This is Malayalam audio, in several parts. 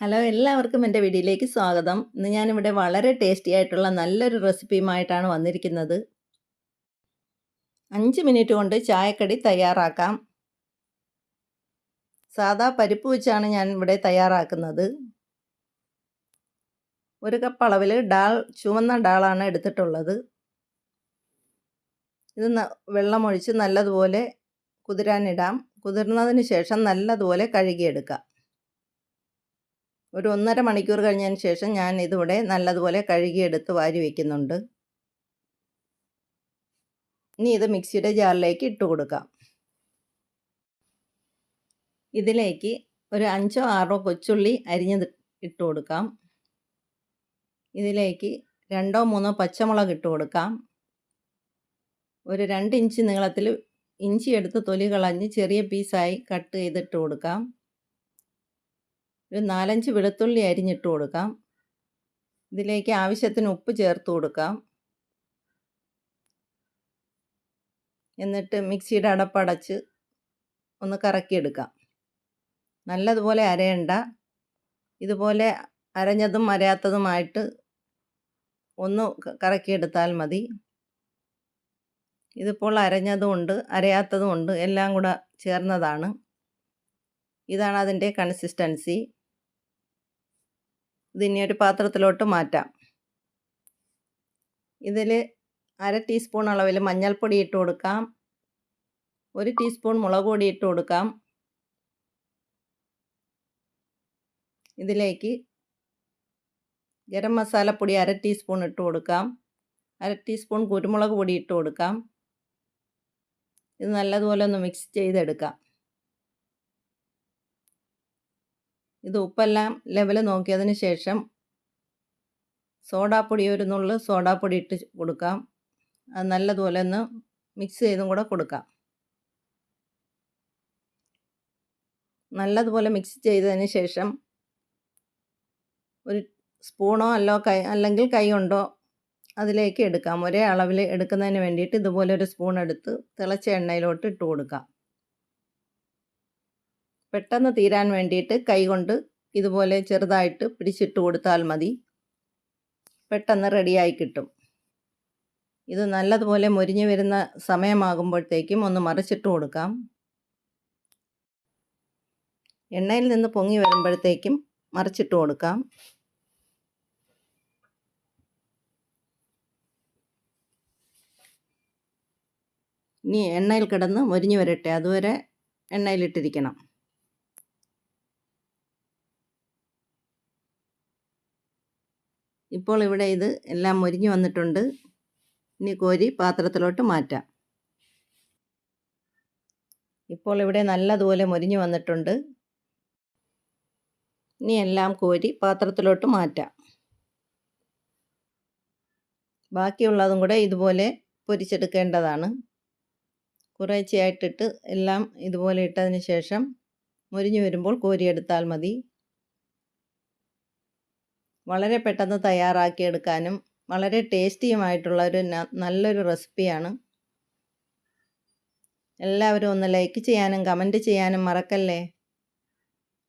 ഹലോ എല്ലാവർക്കും എന്റെ വീഡിയോയിലേക്ക് സ്വാഗതം. ഇന്ന് ഞാനിവിടെ വളരെ ടേസ്റ്റി ആയിട്ടുള്ള നല്ലൊരു റെസിപ്പിയുമായിട്ടാണ് വന്നിരിക്കുന്നത്. അഞ്ച് മിനിറ്റ് കൊണ്ട് ചായക്കടി തയ്യാറാക്കാം. സാധാ പരിപ്പ് വെച്ചാണ് ഞാൻ ഇവിടെ തയ്യാറാക്കുന്നത്. ഒരു കപ്പ് അളവിൽ ഡാൾ ചുവന്ന ഡാളാണ് എടുത്തിട്ടുള്ളത്. ഇത് വെള്ളമൊഴിച്ച് നല്ലതുപോലെ കുതിരാനിടാം. കുതിർന്നതിന് ശേഷം നല്ലതുപോലെ കഴുകിയെടുക്കാം. ഒരു ഒന്നര മണിക്കൂർ കഴിഞ്ഞതിന് ശേഷം ഞാൻ ഇതിവിടെ നല്ലതുപോലെ കഴുകിയെടുത്ത് വാരി വയ്ക്കുന്നുണ്ട് ഇനി ഇത് മിക്സിയുടെ ജാറിലേക്ക് ഇട്ട് കൊടുക്കാം. ഇതിലേക്ക് ഒരു അഞ്ചോ ആറോ കൊച്ചുള്ളി അരിഞ്ഞത് ഇട്ട് കൊടുക്കാം. ഇതിലേക്ക് രണ്ടോ മൂന്നോ പച്ചമുളക് ഇട്ട് കൊടുക്കാം. ഒരു രണ്ട് ഇഞ്ച് നീളത്തിൽ ഇഞ്ചി എടുത്ത് തൊലി കളഞ്ഞ് ചെറിയ പീസായി കട്ട് ചെയ്തിട്ട് കൊടുക്കാം. ഒരു നാലഞ്ച് വെളുത്തുള്ളി അരിഞ്ഞിട്ട് കൊടുക്കാം. ഇതിലേക്ക് ആവശ്യത്തിന് ഉപ്പ് ചേർത്ത് കൊടുക്കാം. എന്നിട്ട് മിക്സിയുടെ അടപ്പടച്ച് ഒന്ന് കറക്കിയെടുക്കാം. നല്ലതുപോലെ അരയണ്ട. ഇതുപോലെ അരഞ്ഞതും അരയാത്തതുമായിട്ട് ഒന്ന് കറക്കിയെടുത്താൽ മതി. ഇതിപ്പോൾ അരഞ്ഞതുമുണ്ട് അരയാത്തതുമുണ്ട് എല്ലാം കൂടെ ചേർന്നതാണ്. ഇതാണ് അതിന്റെ കൺസിസ്റ്റൻസി ഇതിനി ഒരു പാത്രത്തിലോട്ട് മാറ്റാം. ഇതിൽ അര ടീസ്പൂൺ അളവിൽ മഞ്ഞൾപ്പൊടി ഇട്ട് കൊടുക്കാം. ഒരു ടീസ്പൂൺ മുളക് പൊടി ഇട്ട് കൊടുക്കാം. ഇതിലേക്ക് ഗരം മസാലപ്പൊടി അര ടീസ്പൂൺ ഇട്ട് കൊടുക്കാം. അര ടീസ്പൂൺ കുരുമുളക് പൊടി ഇട്ട് കൊടുക്കാം. ഇത് നല്ലതുപോലെ ഒന്ന് മിക്സ് ചെയ്തെടുക്കാം. ഇത് ഉപ്പെല്ലാം ലെവൽ നോക്കിയതിന് ശേഷം സോഡാപ്പൊടി ഒരു നുള്ളു സോഡാപ്പൊടി ഇട്ട് കൊടുക്കാം. അത് നല്ലതുപോലെ ഒന്ന് മിക്സ് ചെയ്തും കൂടെ കൊടുക്കാം. നല്ലതുപോലെ മിക്സ് ചെയ്തതിന് ശേഷം ഒരു സ്പൂണോ അല്ലോ കൈ അല്ലെങ്കിൽ കൈ കൊണ്ടോ അതിലേക്ക് എടുക്കാം. ഒരേ അളവിൽ എടുക്കുന്നതിന് വേണ്ടിയിട്ട് ഇതുപോലെ ഒരു സ്പൂൺ എടുത്ത് തിളച്ച എണ്ണയിലോട്ട് ഇട്ട് കൊടുക്കാം. പെട്ടെന്ന് തീരാൻ വേണ്ടിയിട്ട് കൈകൊണ്ട് ഇതുപോലെ ചെറുതായിട്ട് പിടിച്ചിട്ട് കൊടുത്താൽ മതി. പെട്ടെന്ന് റെഡിയായി കിട്ടും. ഇത് നല്ലതുപോലെ മുരിഞ്ഞു വരുന്ന സമയമാകുമ്പോഴത്തേക്കും ഒന്ന് മറിച്ചിട്ട് കൊടുക്കാം. എണ്ണയിൽ നിന്ന് പൊങ്ങി വരുമ്പോഴത്തേക്കും മറിച്ചിട്ട് കൊടുക്കാം. ഇനി എണ്ണയിൽ കിടന്ന് മുരിഞ്ഞു വരട്ടെ. അതുവരെ എണ്ണയിലിട്ടിരിക്കണം. ഇപ്പോൾ ഇവിടെ ഇത് എല്ലാം മുരിഞ്ഞു വന്നിട്ടുണ്ട്. ഇനി കോരി പാത്രത്തിലോട്ട് മാറ്റാം. ഇപ്പോൾ ഇവിടെ നല്ലതുപോലെ മുരിഞ്ഞു വന്നിട്ടുണ്ട്. ഇനി എല്ലാം കോരി പാത്രത്തിലോട്ട് മാറ്റാം. ബാക്കിയുള്ളതും കൂടെ ഇതുപോലെ പൊരിച്ചെടുക്കേണ്ടതാണ്. കുറേച്ചയായിട്ടിട്ട് എല്ലാം ഇതുപോലെ ഇട്ടതിന് ശേഷം മുരിഞ്ഞു വരുമ്പോൾ കോരിയെടുത്താൽ മതി. വളരെ പെട്ടെന്ന് തയ്യാറാക്കിയെടുക്കാനും വളരെ ടേസ്റ്റിയുമായിട്ടുള്ള ഒരു നല്ലൊരു റെസിപ്പിയാണ്. എല്ലാവരും ഒന്ന് ലൈക്ക് ചെയ്യാനും കമന്റ് ചെയ്യാനും മറക്കല്ലേ?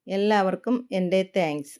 എല്ലാവർക്കും എന്റെ താങ്ക്സ്.